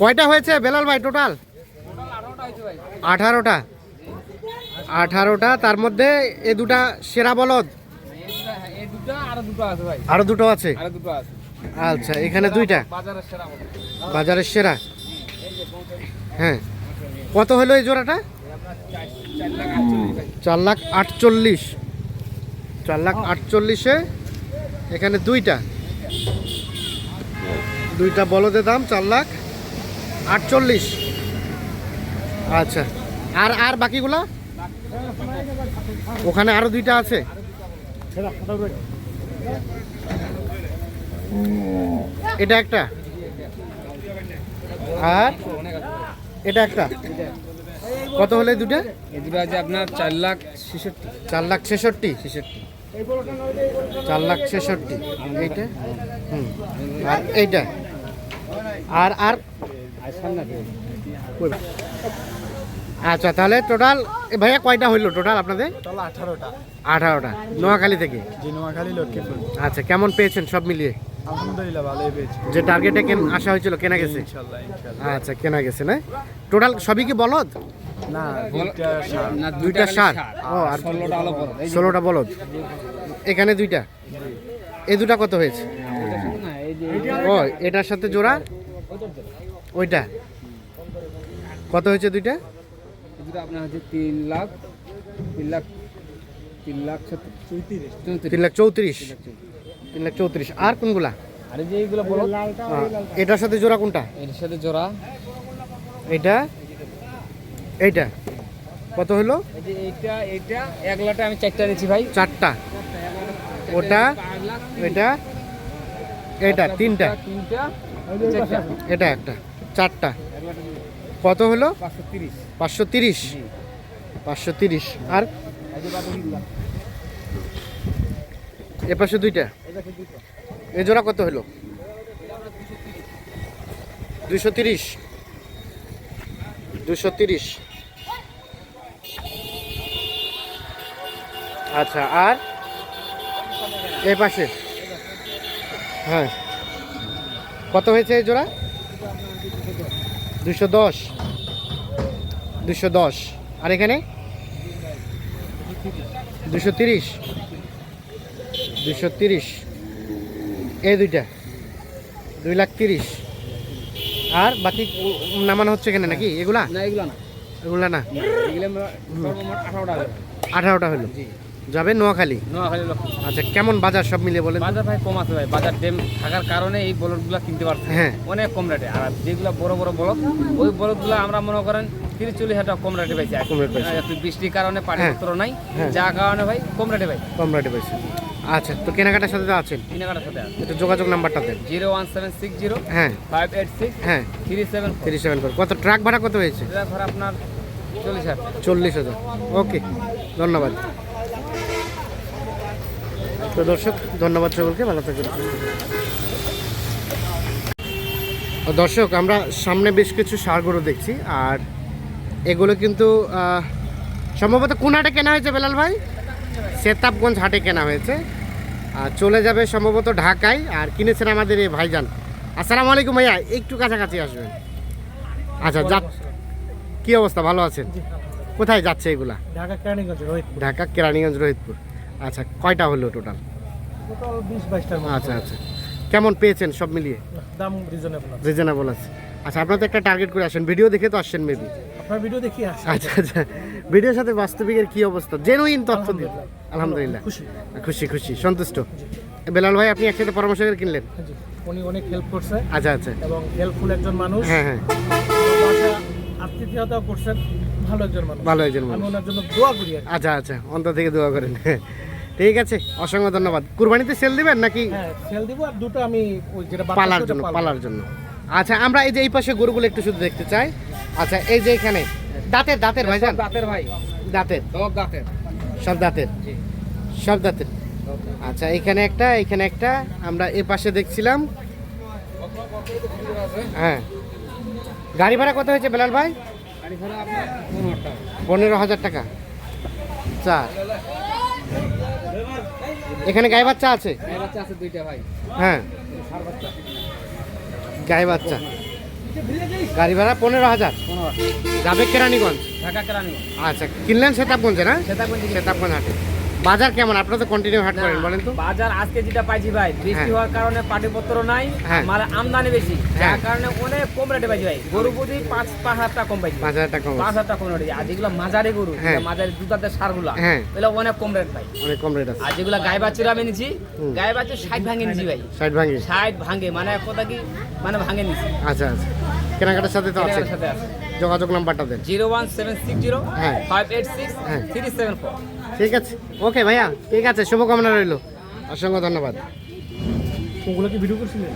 কয়টা হয়েছে বেলাল ভাই টোটাল আঠারোটা। আঠারোটা, তার মধ্যে এ দুটা সেরা বলদ? আর দুটো আছে? আচ্ছা এখানে দুইটা? বাজারের সেরা। হ্যাঁ। কত হলো এই জোড়াটা? চার লাখ আটচল্লিশ। চার লাখ আটচল্লিশে এখানে দুইটা। দুইটা বলদের দাম চার লাখ আটচল্লিশ। আচ্ছা। আর আর বাকিগুলা? ওখানে আরও দুইটা আছে? এটা একটা। আর এটা একটা। কত হলে দুটা দুটো আছে আপনার চার লাখ ছেষট্টি। চার লাখ ছেষট্টি ছেষট্টি। চার লাখ ছেষট্টি। এইটা? হুম। আর এইটা? আর আর? আচ্ছা তাহলে টোটাল ভাইয়া কয়টা হইল টোটাল আপনাদের? আঠারোটা। আঠারোটা। নোয়াখালী থেকে? নোয়াখালী লক্ষ্মীপুর। আচ্ছা কেমন পেয়েছেন সব মিলিয়ে? আলহামদুলিল্লাহ ভালোই পেয়েছি। যে টার্গেটে কেন আসা হয়েছিল কেনা গেছে? আচ্ছা কেনা গেছে না? টোটাল সবই কি বলদ? না দুইটা। সার। ও আর ষোলোটা বলদ। এখানে দুইটা? এই দুটা কত হয়েছে? না এই যে ও এটার সাথে জোড়া? ওইটা? কত হয়েছে দুইটা? দুটো আপনার হচ্ছে তিন লাখ তিন লাখ তিন লাখ তিন লাখ চৌত্রিশ। তিন লাখ চৌত্রিশ। আর কোনগুলা? আর যে এইগুলো বলো। এটার সাথে জোড়া কোনটা? এর সাথে জোড়া। এইটা? এইটা? কত হলো? এইটা এইটা এক লাখে আমি চারটা নিচ্ছি ভাই। চারটা। ওটা? এটা এটা, তিনটা। এটা একটা, চারটা। কত হলো? পাঁচশো তিরিশ। পাঁচশো তিরিশ। আর? এ পাশে দুইটা। এ জোড়া কত হলো? দুশো তিরিশ। দুশো তিরিশ। আচ্ছা আর? এই পাশে। হ্যাঁ। কত হয়েছে এই জোড়া? দুশো দশ। দুশো দশ। আর এখানে? দুশো তিরিশ। দুশো তিরিশ। এই দুইটা। দুই লাখ তিরিশ। আর বাকি নামানো হচ্ছে এখানে নাকি? এগুলা? না এগুলো না। এগুলা না। আঠারোটা হলো। জি। যাবে নোয়াখালী? নোয়াখালী আচ্ছা কেমন বাজার সব মিলিয়ে বলেন? বাজার ভাই কম আছে ভাই। বাজার ডেম থাকার কারণে এই বলদগুলো কিনতে পারছে হ্যাঁ। অনেক কম রেটে। আর যেগুলো বড় বড় বলদ ওই বলদগুলো আমরা মনে করেন তিরিশ চল্লিশ হাজার কম রেটে পাইছি। কম পাইছি। একটু বৃষ্টির কারণে পানি হ্যাঁ। নাই। হ্যাঁ। যা কারণে ভাই কম রেটে ভাই কম রেটে পাইছে। আচ্ছা তো কেনাকাটার সাথে তো আছেন? কেনাকাটার সাথে একটু যোগাযোগ নাম্বারটা দেন। Zero one seven six zero হ্যাঁ। ফাইভ এইট সিক্স হ্যাঁ। Three seven three seven seven কত? ট্রাক ভাড়া কত হয়েছে? ধর আপনার চল্লিশ হাজার। চল্লিশ হাজার। ওকে ধন্যবাদ। তো দর্শক ধন্যবাদ সকলকে ভালো থাকবেন। দর্শক আমরা সামনে বেশ কিছু সারগরু দেখছি আর এগুলো কিন্তু সম্ভবত কোন হাটে কেনা হয়েছে বেলাল ভাই? সেতাবগঞ্জ হাটে কেনা হয়েছে। আর চলে যাবে সম্ভবত ঢাকায় আর কিনেছেন আমাদের এই ভাইজান। আসসালামু আলাইকুম ভাইয়া একটু কাছাকাছি আসবেন। আচ্ছা যা কি অবস্থা? ভালো আছেন? কোথায় যাচ্ছে এগুলা? ঢাকা কেরানীগঞ্জ রোহিত ঢাকা কেরানীগঞ্জ রোহিতপুর। আচ্ছা কয়টা হলো টোটাল টোটাল বিশ বাইশটার আচ্ছা আচ্ছা। কেমন পেয়েছেন সব মিলিয়ে? দাম রিজনেবল রিজনেবল আছে। আচ্ছা আপনার তো একটা টার্গেট করে আসেন। ভিডিও দেখে তো আসছেন মেবি আপনার ভিডিও দেখি আচ্ছা আচ্ছা। ভিডিওর সাথে বাস্তবিকের কি অবস্থা? জেনুইন তথ্য দিন। আলহামদুলিল্লাহ। খুশি। খুশি খুশি। সন্তুষ্ট। বেলাল ভাই আপনি একসাথে পরামর্শ করে কিনলেন? উনি অনেক হেল্প করছে। আচ্ছা আচ্ছা। এবং হেল্পফুল একজন মানুষ। হ্যাঁ হ্যাঁ। বাসা আতিথেয়তাও করছেন। ভালো একজন মানুষ। ভালো একজন আমি মানুষ ওনার জন্য দোয়া করি আচ্ছা আচ্ছা। অন্তর থেকে দোয়া করেন। ঠিক আছে অসংখ্য ধন্যবাদ। কুরবানিতে সেল দিবেন নাকি? হ্যাঁ সেল দিব আর দুটো আমি ওই যেটা পালার জন্য। পালার জন্য। আচ্ছা আমরা এই যে এই পাশে গরুগুলো একটু শুধু দেখতে চাই। আচ্ছা এই যে এখানে দাঁতের দাঁতের ভাইজান দাঁতের ভাই। দাঁতের। সব দাঁতের। সব দাঁতের? সব দাঁতের। আচ্ছা এখানে একটা এখানে একটা আমরা এ পাশে দেখছিলাম। হ্যাঁ। গাড়ি ভাড়া কত হয়েছে বেলাল ভাই? পনেরো হাজার টাকা। চার। এখানে গায়ে বাচ্চা আছে? গায়ে বাচ্চা আছে দুইটা ভাই। হ্যাঁ। বাচ্চা। গায়ে বাচ্চা। গাড়ি ভাড়া পনেরো হাজার। যাবে কেরানীগঞ্জ? ঢাকা কেরানি আচ্ছা কিনলেন সেতাবগঞ্জে না? সেতাবগঞ্জ সেতাবগঞ্জ হাটে। বাজার কেমন? আপনারা তো কন্টিনিউ হাট করেন বলেন তো। বাজার আজকে যেটা পাইছি ভাই বৃষ্টি হ্যাঁ। হওয়ার কারণে পাটিপত্র নাই হ্যাঁ। মাল আমদানি বেশি হ্যাঁ। যার কারণে অনেক কম রেটে পাইছি ভাই। গরু প্রতি পাঁচ পাঁচ হাজার টাকা কম পাইছি। পাঁচ হাজার টাকা কম। পাঁচ হাজার টাকা কম রেটে আর যেগুলো মাঝারি গরু হ্যাঁ। মাঝারি দুটাতে সারগুলা হ্যাঁ। এগুলো অনেক কম রেট ভাই অনেক কম রেট আছে। আর যেগুলো গায়ে বাচ্চারা আমি নিছি। গায়ে বাচ্চা ষাট ভাঙে নিছি ভাই। ষাট ভাঙি? ষাট ভাঙে মানে কথা কি মানে ভাঙে নিছি। আচ্ছা আচ্ছা। কেনাকাটার সাথে তো আছে। সাথে আছে। যোগাযোগ নাম্বারটা দেন। Zero one seven six zero হ্যাঁ। ফাইভ এইট সিক্স হ্যাঁ। Three seven four. ঠিক আছে। ওকে ভাইয়া ঠিক আছে শুভকামনা রইল। অসংখ্য ধন্যবাদ। ওগুলো কি ভিডিও করছিলেন?